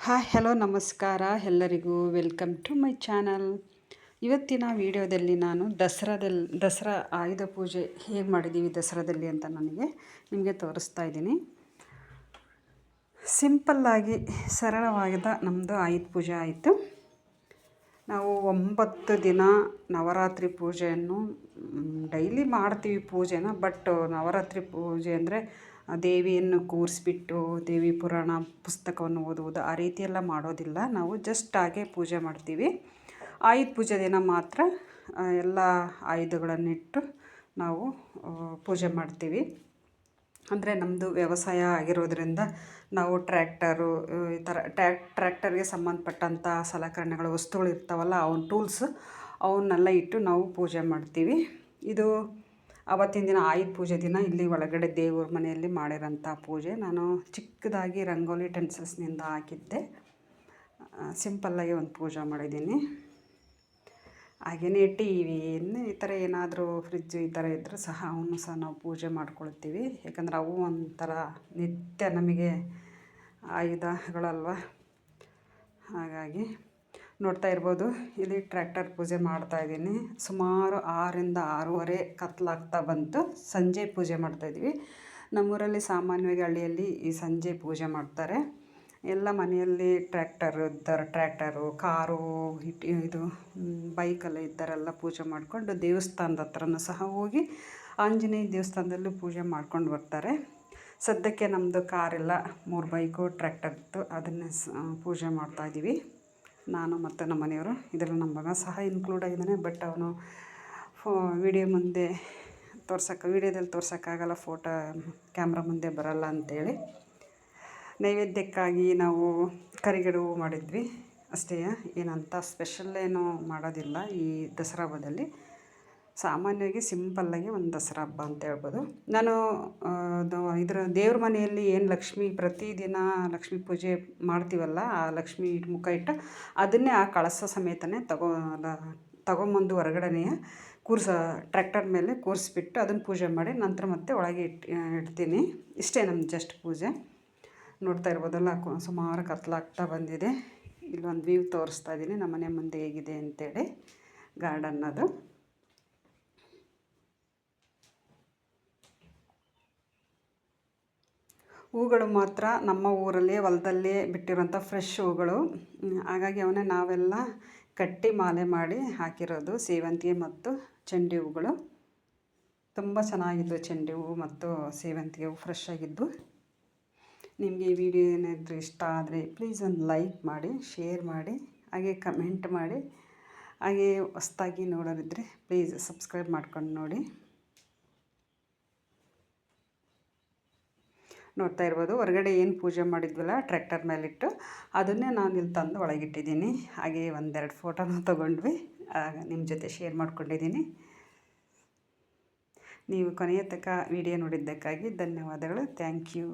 Hi, hello, ನಮಸ್ಕಾರ. ಎಲ್ಲರಿಗೂ welcome to my channel. ಇವತ್ತಿನ ವಿಡಿಯೋದಲ್ಲಿ ನಾನು ದಸರಾದಲ್ಲಿ ದಸರಾ ಆಯುಧ ಪೂಜೆ ಹೇಗೆ ಮಾಡಿದ್ದೀವಿ ದಸರಾದಲ್ಲಿ ಅಂತ ನನಗೆ ನಿಮಗೆ ತೋರಿಸ್ತಾ ಇದ್ದೀನಿ. ಸಿಂಪಲ್ಲಾಗಿ ಸರಳವಾದ ನಮ್ಮದು ಆಯುಧ ಪೂಜೆ ಆಯಿತು. ನಾವು ಒಂಬತ್ತು ದಿನ ನವರಾತ್ರಿ ಪೂಜೆಯನ್ನು ಡೈಲಿ ಮಾಡ್ತೀವಿ ಪೂಜೆನ, ಬಟ್ ನವರಾತ್ರಿ ಪೂಜೆ ಅಂದರೆ ದೇವಿಯನ್ನು ಕೂರಿಸ್ಬಿಟ್ಟು, ದೇವಿ ಪುರಾಣ ಪುಸ್ತಕವನ್ನು ಓದುವುದು ಆ ರೀತಿಯೆಲ್ಲ ಮಾಡೋದಿಲ್ಲ. ನಾವು ಜಸ್ಟ್ ಹಾಗೆ ಪೂಜೆ ಮಾಡ್ತೀವಿ. ಆಯುಧ ಪೂಜೆ ದಿನ ಮಾತ್ರ ಎಲ್ಲ ಆಯುಧಗಳನ್ನಿಟ್ಟು ನಾವು ಪೂಜೆ ಮಾಡ್ತೀವಿ. ಅಂದರೆ ನಮ್ಮದು ವ್ಯವಸಾಯ ಆಗಿರೋದ್ರಿಂದ ನಾವು ಟ್ರ್ಯಾಕ್ಟರು, ಈ ಥರ ಟ್ರ್ಯಾಕ್, ಟ್ರ್ಯಾಕ್ಟರ್ಗೆ ಸಂಬಂಧಪಟ್ಟಂಥ ಸಲಕರಣೆಗಳು, ವಸ್ತುಗಳು ಇರ್ತಾವಲ್ಲ ಅವನ್ನ ಟೂಲ್ಸ್ ಅವನ್ನೆಲ್ಲ ಇಟ್ಟು ನಾವು ಪೂಜೆ ಮಾಡ್ತೀವಿ. ಇದು ಆವತ್ತಿನ ದಿನ ಆಯುಧ ಪೂಜೆ ದಿನ, ಇಲ್ಲಿ ಒಳಗಡೆ ದೇವ್ರ ಮನೆಯಲ್ಲಿ ಮಾಡಿರೋಂಥ ಪೂಜೆ. ನಾನು ಚಿಕ್ಕದಾಗಿ ರಂಗೋಲಿ ಟೆನ್ಸಿಲ್ಸ್ನಿಂದ ಹಾಕಿದ್ದೆ. ಸಿಂಪಲ್ಲಾಗಿ ಒಂದು ಪೂಜೆ ಮಾಡಿದ್ದೀನಿ. ಹಾಗೆಯೇ ಟಿ ವಿ ಈ ಥರ ಏನಾದರೂ ಫ್ರಿಜ್ಜು ಈ ಥರ ಇದ್ದರೂ ಸಹ ಅವನ್ನೂ ಸಹ ನಾವು ಪೂಜೆ ಮಾಡ್ಕೊಳ್ತೀವಿ. ಯಾಕಂದರೆ ಅವು ಒಂಥರ ನಿತ್ಯ ನಮಗೆ ಆಯುಧಗಳಲ್ವ? ಹಾಗಾಗಿ ನೋಡ್ತಾ ಇರ್ಬೋದು. ಇಲ್ಲಿ ಟ್ರ್ಯಾಕ್ಟರ್ ಪೂಜೆ ಮಾಡ್ತಾ ಇದ್ದೀನಿ. ಸುಮಾರು ಆರರಿಂದ ಆರೂವರೆ ಕತ್ಲಾಗ್ತಾ ಬಂತು. ಸಂಜೆ ಪೂಜೆ ಮಾಡ್ತಾಯಿದ್ವಿ ನಮ್ಮೂರಲ್ಲಿ ಸಾಮಾನ್ಯವಾಗಿ ಹಳ್ಳಿಯಲ್ಲಿ ಈ ಸಂಜೆ ಪೂಜೆ ಮಾಡ್ತಾರೆ. ಎಲ್ಲ ಮನೆಯಲ್ಲಿ ಟ್ರ್ಯಾಕ್ಟರ್ ಇದ್ದಾರೆ ಟ್ರ್ಯಾಕ್ಟರು ಕಾರು ಇದು ಬೈಕಲ್ಲಿ ಇದ್ದವರೆಲ್ಲ ಪೂಜೆ ಮಾಡಿಕೊಂಡು ದೇವಸ್ಥಾನದ ಹತ್ರನೂ ಸಹ ಹೋಗಿ ಆಂಜನೇಯ ದೇವಸ್ಥಾನದಲ್ಲೂ ಪೂಜೆ ಮಾಡ್ಕೊಂಡು ಬರ್ತಾರೆ. ಸದ್ಯಕ್ಕೆ ನಮ್ಮದು ಕಾರೆಲ್ಲ ಮೂರು ಬೈಕು ಟ್ರ್ಯಾಕ್ಟರ್ದು ಅದನ್ನೇ ಪೂಜೆ ಮಾಡ್ತಾಯಿದ್ದೀವಿ ನಾನು ಮತ್ತು ನಮ್ಮ ಮನೆಯವರು. ಇದರಲ್ಲಿ ನಮ್ಮ ಮಗ ಸಹ ಇನ್ಕ್ಲೂಡ್ ಆಗಿದ್ದಾನೆ. ಬಟ್ ಅವನು ಫೋ ವಿಡಿಯೋ ಮುಂದೆ ತೋರ್ಸೋಕೆ ವೀಡಿಯೋದಲ್ಲಿ ತೋರ್ಸೋಕ್ಕಾಗಲ್ಲ ಫೋಟೋ ಕ್ಯಾಮ್ರಾ ಮುಂದೆ ಬರೋಲ್ಲ ಅಂಥೇಳಿ ನೈವೇದ್ಯಕ್ಕಾಗಿ ನಾವು ಕರಿಗಡು ಮಾಡಿದ್ವಿ. ಅಷ್ಟೇ ಏನಂತ ಸ್ಪೆಷಲ್ ಏನು ಮಾಡೋದಿಲ್ಲ ಈ ದಸರಾ ಹಬ್ಬದಲ್ಲಿ. ಸಾಮಾನ್ಯವಾಗಿ ಸಿಂಪಲ್ಲಾಗಿ ಒಂದು ದಸರಾ ಹಬ್ಬ ಅಂತ ಹೇಳ್ಬೋದು. ನಾನು ಇದರ ದೇವ್ರ ಮನೆಯಲ್ಲಿ ಏನು ಲಕ್ಷ್ಮಿ ಪ್ರತಿದಿನ ಲಕ್ಷ್ಮೀ ಪೂಜೆ ಮಾಡ್ತೀವಲ್ಲ, ಆ ಲಕ್ಷ್ಮಿ ಮುಖ ಇಟ್ಟು ಅದನ್ನೇ ಆ ಕಳಸ ಸಮೇತನೇ ತಗೋ ತಗೊಂಬಂದು ಹೊರಗಡೆನೆಯ ಕೂರ್ಸ, ಟ್ರ್ಯಾಕ್ಟರ್ ಮೇಲೆ ಕೂರಿಸ್ಬಿಟ್ಟು ಅದನ್ನು ಪೂಜೆ ಮಾಡಿ ನಂತರ ಮತ್ತೆ ಒಳಗೆ ಇಟ್ಟು ಇಡ್ತೀನಿ. ಇಷ್ಟೇ ನಮ್ಮ ಜಸ್ಟ್ ಪೂಜೆ. ನೋಡ್ತಾ ಇರ್ಬೋದಲ್ಲ ಸುಮಾರು ಕತ್ಲಾಗ್ತಾ ಬಂದಿದೆ. ಇಲ್ಲೊಂದು ವ್ಯೂ ತೋರಿಸ್ತಾ ಇದ್ದೀನಿ ನಮ್ಮ ಮನೆ ಮುಂದೆ ಹೇಗಿದೆ ಅಂತೇಳಿ ಗಾರ್ಡನ್ ಅದು. ಹೂಗಳು ಮಾತ್ರ ನಮ್ಮ ಊರಲ್ಲಿ, ಹೊಲದಲ್ಲೇ ಬಿಟ್ಟಿರೋಂಥ ಫ್ರೆಶ್ ಹೂಗಳು. ಹಾಗಾಗಿ ಅವನ್ನೇ ನಾವೆಲ್ಲ ಕಟ್ಟಿ ಮಾಲೆ ಮಾಡಿ ಹಾಕಿರೋದು ಸೇವಂತಿಗೆ ಮತ್ತು ಚೆಂಡಿ ಹೂಗಳು. ತುಂಬ ಚೆನ್ನಾಗಿದ್ದು ಚೆಂಡಿ ಹೂವು ಮತ್ತು ಸೇವಂತಿಗೆ ಹೂವು ಫ್ರೆಶ್ ಆಗಿದ್ದು ನಿಮಗೆ ಈ ವಿಡಿಯೋ ಏನಾದರೂ ಇಷ್ಟ ಆದರೆ ಪ್ಲೀಸ್ ಒಂದು ಲೈಕ್ ಮಾಡಿ ಶೇರ್ ಮಾಡಿ, ಹಾಗೆ ಕಮೆಂಟ್ ಮಾಡಿ. ಹಾಗೆ ಹೊಸ್ದಾಗಿ ನೋಡೋರಿದ್ದರೆ ಪ್ಲೀಸ್ ಸಬ್ಸ್ಕ್ರೈಬ್ ಮಾಡ್ಕೊಂಡು ನೋಡಿ. ನೋಡ್ತಾ ಇರ್ಬೋದು, ಹೊರಗಡೆ ಏನು ಪೂಜೆ ಮಾಡಿದ್ವಲ್ಲ ಟ್ರ್ಯಾಕ್ಟರ್ ಮೇಲಿಟ್ಟು, ಅದನ್ನೇ ನಾನು ಇಲ್ಲಿ ತಂದು ಒಳಗಿಟ್ಟಿದ್ದೀನಿ. ಹಾಗೆ ಒಂದೆರಡು ಫೋಟೋನ ತೊಗೊಂಡ್ವಿ. ನಿಮ್ಮ ಜೊತೆ ಶೇರ್ ಮಾಡ್ಕೊಂಡಿದ್ದೀನಿ. ನೀವು ಕೊನೆಯ ತನಕ ವಿಡಿಯೋ ನೋಡಿದ್ದಕ್ಕಾಗಿ ಧನ್ಯವಾದಗಳು. Thank you